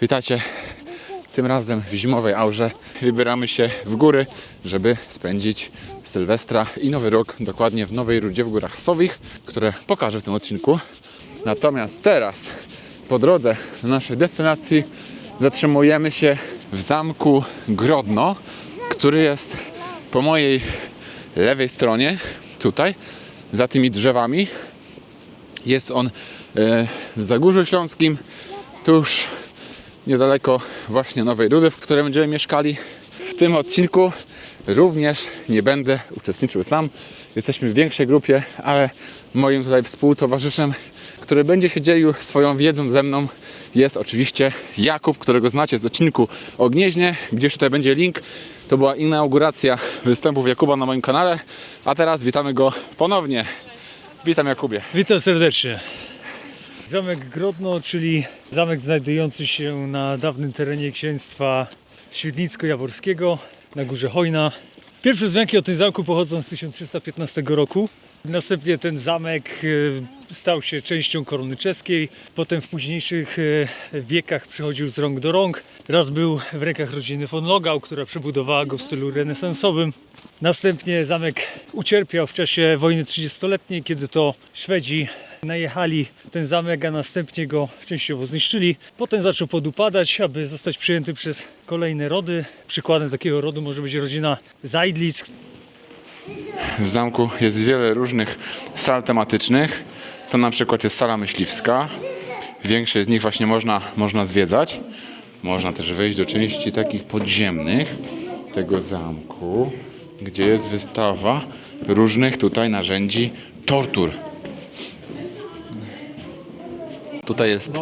Witajcie. Tym razem w zimowej aurze wybieramy się w góry, żeby spędzić Sylwestra i Nowy Rok dokładnie w Nowej Rudzie w Górach Sowich, które pokażę w tym odcinku. Natomiast teraz po drodze do naszej destynacji zatrzymujemy się w zamku Grodno, który jest po mojej lewej stronie, tutaj, za tymi drzewami. Jest on e, w Zagórzu Śląskim, tuż niedaleko właśnie Nowej Rudy, w której będziemy mieszkali. W tym odcinku również nie będę uczestniczył sam. Jesteśmy w większej grupie, ale moim tutaj współtowarzyszem, który będzie się dzielił swoją wiedzą ze mną jest oczywiście Jakub, którego znacie z odcinku o Gnieźnie, gdzieś tutaj będzie link. To była inauguracja występów Jakuba na moim kanale, a teraz witamy go ponownie. Witam Jakubie. Witam serdecznie. Zamek Grodno, czyli zamek znajdujący się na dawnym terenie księstwa Świdnicko-Jaworskiego na górze Hojna. Pierwsze wzmianki o tym zamku pochodzą z 1315 roku. Następnie ten zamek e, stał się częścią korony czeskiej. Potem w późniejszych e, wiekach przechodził z rąk do rąk. Raz był w rękach rodziny von Logau, która przebudowała go w stylu renesansowym. Następnie zamek ucierpiał w czasie wojny 30-letniej, kiedy to Szwedzi najechali ten zamek, a następnie go częściowo zniszczyli. Potem zaczął podupadać, aby zostać przyjęty przez kolejne rody. Przykładem takiego rodu może być rodzina Zajdlic, W zamku jest wiele różnych sal tematycznych. To na przykład jest sala myśliwska. Większość z nich właśnie można, można zwiedzać. Można też wejść do części takich podziemnych tego zamku, gdzie jest wystawa różnych tutaj narzędzi tortur. Tutaj jest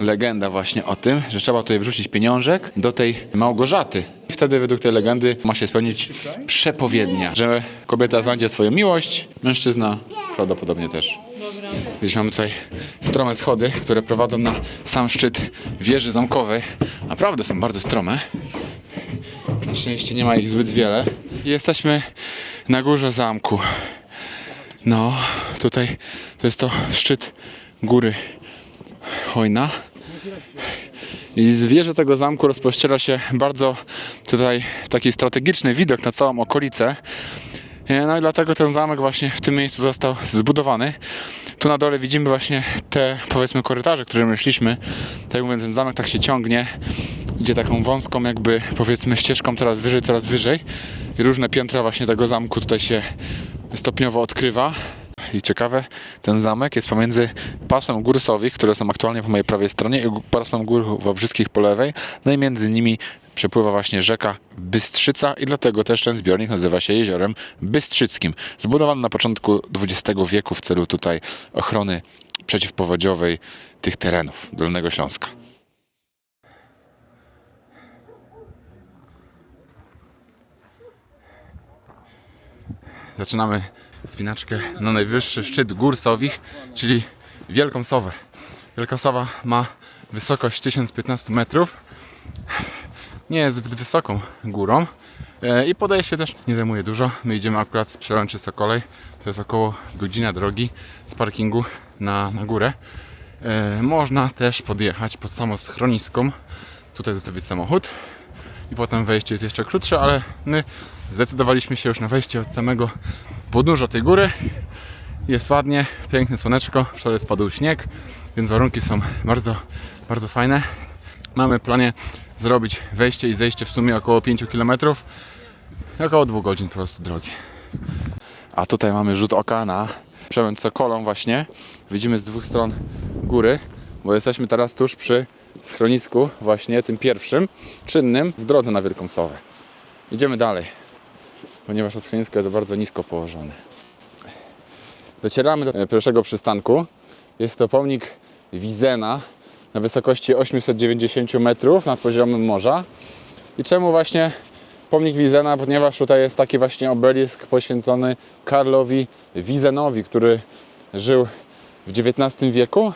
legenda właśnie o tym, że trzeba tutaj wrzucić pieniążek do tej Małgorzaty. I wtedy według tej legendy ma się spełnić przepowiednia, że kobieta znajdzie swoją miłość, mężczyzna prawdopodobnie też. Gdzieś mamy tutaj strome schody, które prowadzą na sam szczyt wieży zamkowej. Naprawdę są bardzo strome. Na szczęście nie ma ich zbyt wiele. I Jesteśmy na górze zamku. No, tutaj to jest to szczyt góry Hojna. I z wieży tego zamku rozpościera się bardzo tutaj taki strategiczny widok na całą okolicę. E, No i dlatego ten zamek właśnie w tym miejscu został zbudowany. Tu na dole widzimy właśnie te powiedzmy korytarze, którymi szliśmy. Tak jak mówię, ten zamek tak się ciągnie. Idzie taką wąską jakby powiedzmy ścieżką coraz wyżej, coraz wyżej. I różne piętra właśnie tego zamku tutaj się stopniowo odkrywa. Ciekawe, ten zamek jest pomiędzy pasmem gór Sowich, które są aktualnie po mojej prawej stronie, i pasmem gór Wawrzyskich po lewej. No i między nimi przepływa właśnie rzeka Bystrzyca i dlatego też ten zbiornik nazywa się Jeziorem Bystrzyckim. Zbudowany na początku XX wieku w celu tutaj ochrony przeciwpowodziowej tych terenów Dolnego Śląska. Zaczynamy spinaczkę na najwyższy szczyt gór Sowich, czyli Wielką Sowę. Wielka Sowa ma wysokość 1015 metrów. Nie jest zbyt wysoką górą e, i podejście też nie zajmuje dużo. My idziemy akurat z Przełęczy Sokolej. To jest około godzina drogi z parkingu na, na górę. E, Można też podjechać pod samo schroniską. Tutaj zostawić samochód i potem wejście jest jeszcze krótsze, ale my zdecydowaliśmy się już na wejście od samego podnóża tej góry. Jest ładnie, piękne słoneczko, wczoraj spadł śnieg, więc warunki są bardzo, bardzo fajne. Mamy planie zrobić wejście i zejście w sumie około 5 km, około 2 godzin po prostu drogi. A tutaj mamy rzut oka na przełęcz Sokolą właśnie. Widzimy z dwóch stron góry, bo jesteśmy teraz tuż przy schronisku właśnie tym pierwszym, czynnym w drodze na Wielką Sowę. Idziemy dalej, ponieważ to schronisko jest bardzo nisko położone. Docieramy do pierwszego przystanku. Jest to pomnik Wizena na wysokości 890 metrów nad poziomem morza. I czemu właśnie pomnik Wizena? Ponieważ tutaj jest taki właśnie obelisk poświęcony Karlowi Wizenowi, który żył w XIX wieku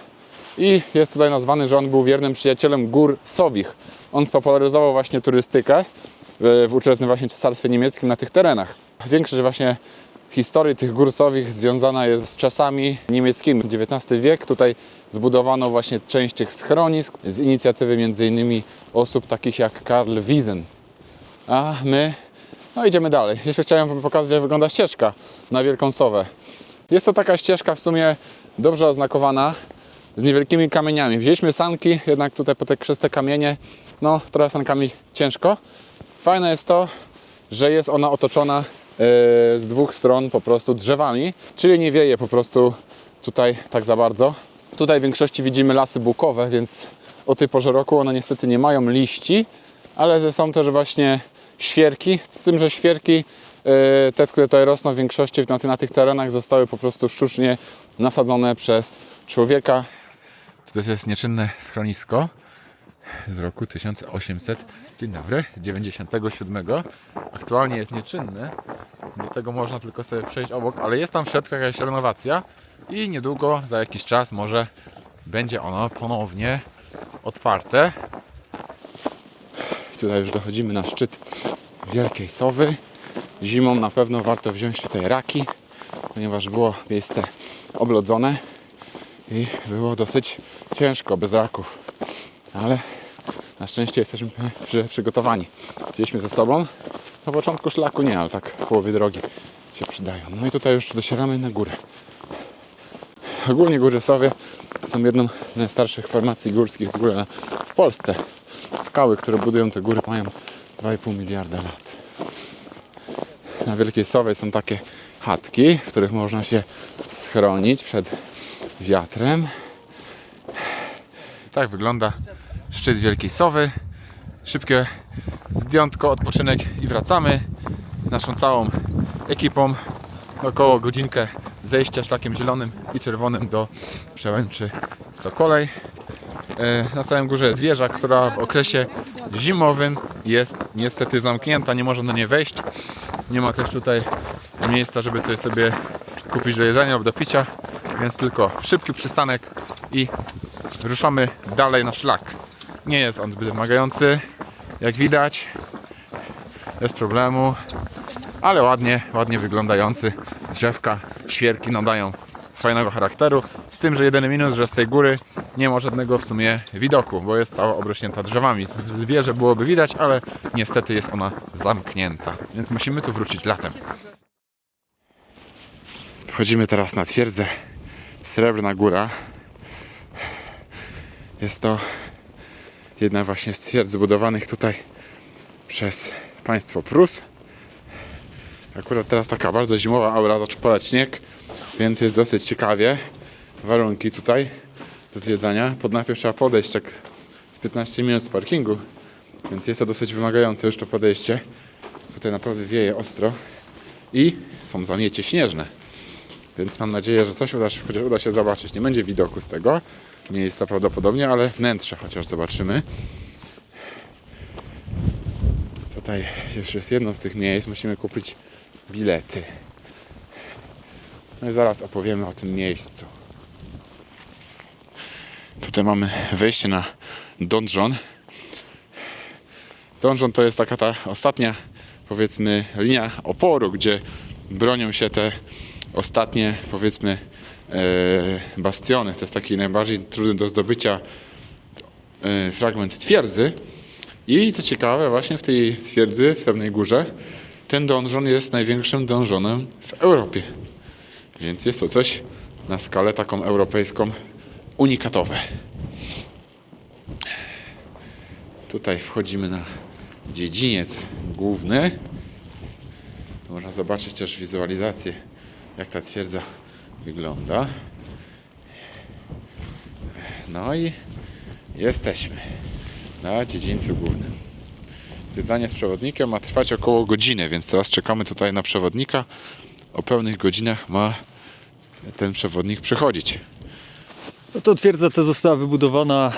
i jest tutaj nazwany, że on był wiernym przyjacielem gór Sowich. On spopularyzował właśnie turystykę w ówczesnym właśnie cesarstwie niemieckim na tych terenach. Większość właśnie historii tych gór Sowich związana jest z czasami niemieckimi. XIX wiek, tutaj zbudowano właśnie część tych schronisk z inicjatywy m.in. osób takich jak Karl Wiesen. A my no idziemy dalej. Jeszcze chciałem Wam pokazać, jak wygląda ścieżka na Wielką Sowę. Jest to taka ścieżka w sumie dobrze oznakowana, z niewielkimi kamieniami. Wzięliśmy sanki, jednak tutaj po te krzyste kamienie, no trochę sankami ciężko. Fajne jest to, że jest ona otoczona e, z dwóch stron po prostu drzewami, czyli nie wieje po prostu tutaj tak za bardzo. Tutaj w większości widzimy lasy bukowe, więc o tej porze roku one niestety nie mają liści, ale są też właśnie świerki, z tym, że świerki e, te, które tutaj rosną w większości na, na tych terenach zostały po prostu sztucznie nasadzone przez człowieka. To jest nieczynne schronisko z roku 1800, dzień dobry, 97. Aktualnie jest nieczynne, do tego można tylko sobie przejść obok, ale jest tam w środku jakaś renowacja i niedługo, za jakiś czas może będzie ono ponownie otwarte. Tutaj już dochodzimy na szczyt Wielkiej Sowy. Zimą na pewno warto wziąć tutaj raki, ponieważ było miejsce oblodzone i było dosyć ciężko bez raków. Ale na szczęście jesteśmy przy- przygotowani. Wzięliśmy ze sobą. Na początku szlaku nie, ale tak połowie drogi się przydają. No i tutaj już docieramy na górę. Ogólnie Góry Sowie są jedną z najstarszych formacji górskich w ogóle w Polsce. Skały, które budują te góry mają 2,5 miliarda lat. Na Wielkiej Sowie są takie chatki, w których można się schronić przed wiatrem. Tak wygląda szczyt Wielkiej Sowy. Szybkie zdjątko, odpoczynek i wracamy naszą całą ekipą. Około godzinkę zejścia szlakiem zielonym i czerwonym do przełęczy Sokolej. E, Na samym górze jest wieża, która w okresie zimowym jest niestety zamknięta, nie można do niej wejść. Nie ma też tutaj miejsca, żeby coś sobie kupić do jedzenia lub do picia, więc tylko szybki przystanek i ruszamy dalej na szlak. Nie jest on zbyt wymagający, jak widać, bez problemu, ale ładnie, ładnie wyglądający. Drzewka, świerki nadają fajnego charakteru. Z tym, że jedyny minus, że z tej góry nie ma żadnego w sumie widoku, bo jest cała obrośnięta drzewami. Z wieży byłoby widać, ale niestety jest ona zamknięta, więc musimy tu wrócić latem. Wchodzimy teraz na twierdzę Srebrna Góra. Jest to jedna właśnie z twierdz budowanych tutaj przez państwo Prus. Akurat teraz taka bardzo zimowa aura, zaczął padać śnieg, więc jest dosyć ciekawie. Warunki tutaj do zwiedzania. Pod najpierw trzeba podejść tak z 15 minut z parkingu, więc jest to dosyć wymagające już to podejście. Tutaj naprawdę wieje ostro i są zamiecie śnieżne. Więc mam nadzieję, że coś uda się, chociaż uda się zobaczyć. Nie będzie widoku z tego miejsca prawdopodobnie, ale wnętrze chociaż zobaczymy. Tutaj już jest jedno z tych miejsc. Musimy kupić bilety. No i zaraz opowiemy o tym miejscu. Tutaj mamy wejście na donjon. Donjon to jest taka ta ostatnia, powiedzmy, linia oporu, gdzie bronią się te ostatnie, powiedzmy, e, bastiony. To jest taki najbardziej trudny do zdobycia e, fragment twierdzy. I co ciekawe, właśnie w tej twierdzy w Srebrnej Górze ten donżon jest największym donżonem w Europie. Więc jest to coś na skalę taką europejską unikatowe. Tutaj wchodzimy na dziedziniec główny. Tu można zobaczyć też wizualizację, jak ta twierdza wygląda. No i jesteśmy na dziedzińcu głównym. Zwiedzanie z przewodnikiem ma trwać około godziny, więc teraz czekamy tutaj na przewodnika. O pełnych godzinach ma ten przewodnik przychodzić. No to twierdza ta została wybudowana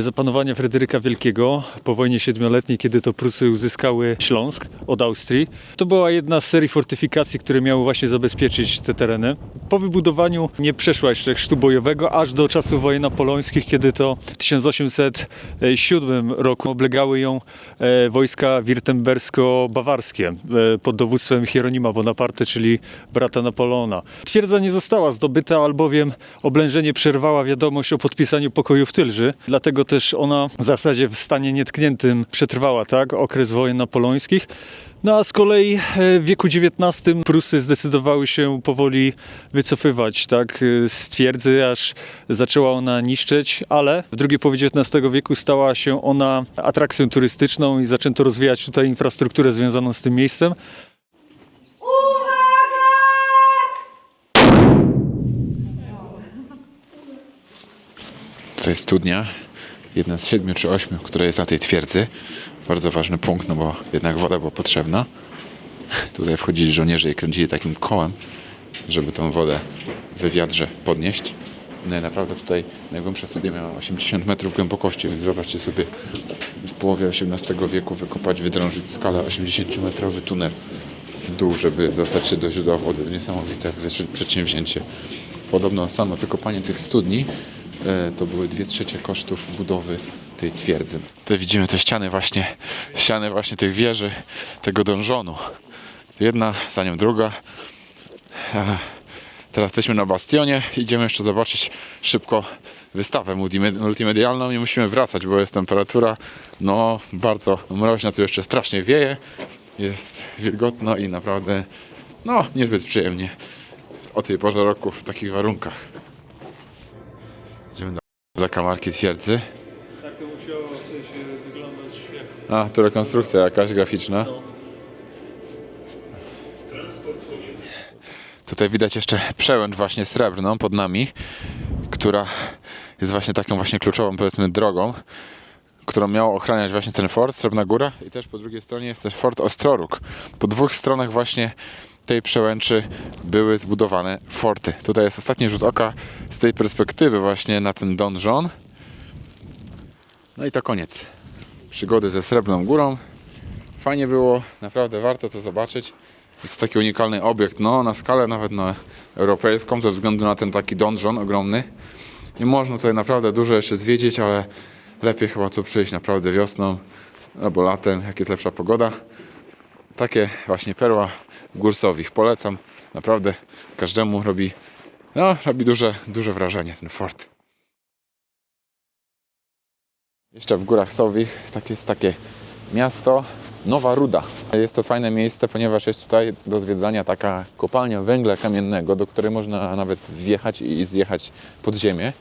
zapanowania Fryderyka Wielkiego po wojnie siedmioletniej, kiedy to Prusy uzyskały Śląsk od Austrii. To była jedna z serii fortyfikacji, które miały właśnie zabezpieczyć te tereny. Po wybudowaniu nie przeszła jeszcze chrztu bojowego, aż do czasów wojen napoleońskich, kiedy to w 1807 roku oblegały ją e, wojska wirtembersko-bawarskie e, pod dowództwem Hieronima Bonaparte, czyli brata Napoleona. Twierdza nie została zdobyta, albowiem oblężenie przerwała wiadomość o podpisaniu pokoju w Tylży. Dlatego też ona w zasadzie w stanie nietkniętym przetrwała tak, okres wojen napoleońskich. No a z kolei e, w wieku XIX Prusy zdecydowały się powoli wycofywać tak, e, z twierdzy, aż zaczęła ona niszczeć, ale w drugiej połowie XIX wieku stała się ona atrakcją turystyczną i zaczęto rozwijać tutaj infrastrukturę związaną z tym miejscem. Tutaj jest studnia, jedna z siedmiu czy ośmiu, która jest na tej twierdzy. Bardzo ważny punkt, no bo jednak woda była potrzebna. Tutaj wchodzili żołnierze i kręcili takim kołem, żeby tą wodę we wiadrze podnieść. No i naprawdę tutaj najgłębsza studnia miała 80 metrów głębokości, więc wyobraźcie sobie w połowie XVIII wieku wykopać, wydrążyć skalę 80-metrowy tunel w dół, żeby dostać się do źródła wody. To niesamowite przedsięwzięcie. Podobno samo wykopanie tych studni to były dwie trzecie kosztów budowy tej twierdzy. Tutaj widzimy te ściany właśnie, ściany właśnie tych wieży, tego donżonu. Jedna, za nią druga. E, Teraz jesteśmy na bastionie. Idziemy jeszcze zobaczyć szybko wystawę multime- multimedialną. Nie musimy wracać, bo jest temperatura no bardzo mroźna. Tu jeszcze strasznie wieje. Jest wilgotno i naprawdę no niezbyt przyjemnie o tej porze roku w takich warunkach. Zakamarki twierdzy. Tak to musiało wyglądać jak A, tu rekonstrukcja jakaś graficzna. Tutaj widać jeszcze przełęcz właśnie srebrną pod nami, która jest właśnie taką właśnie kluczową powiedzmy drogą, którą miał ochraniać właśnie ten fort Srebrna Góra i też po drugiej stronie jest też fort Ostroruk. Po dwóch stronach właśnie tej przełęczy były zbudowane forty. Tutaj jest ostatni rzut oka z tej perspektywy właśnie na ten donżon. No i to koniec przygody ze Srebrną Górą. Fajnie było, naprawdę warto to zobaczyć. Jest taki unikalny obiekt, no na skalę nawet na europejską, ze względu na ten taki donżon ogromny. I można tutaj naprawdę dużo jeszcze zwiedzić, ale lepiej chyba tu przyjść naprawdę wiosną albo latem, jak jest lepsza pogoda. Takie właśnie perła górsowich polecam. Naprawdę każdemu robi, no, robi duże, duże wrażenie ten fort. Jeszcze w Górach Sowich tak jest takie miasto Nowa Ruda. Jest to fajne miejsce, ponieważ jest tutaj do zwiedzania taka kopalnia węgla kamiennego, do której można nawet wjechać i zjechać pod ziemię.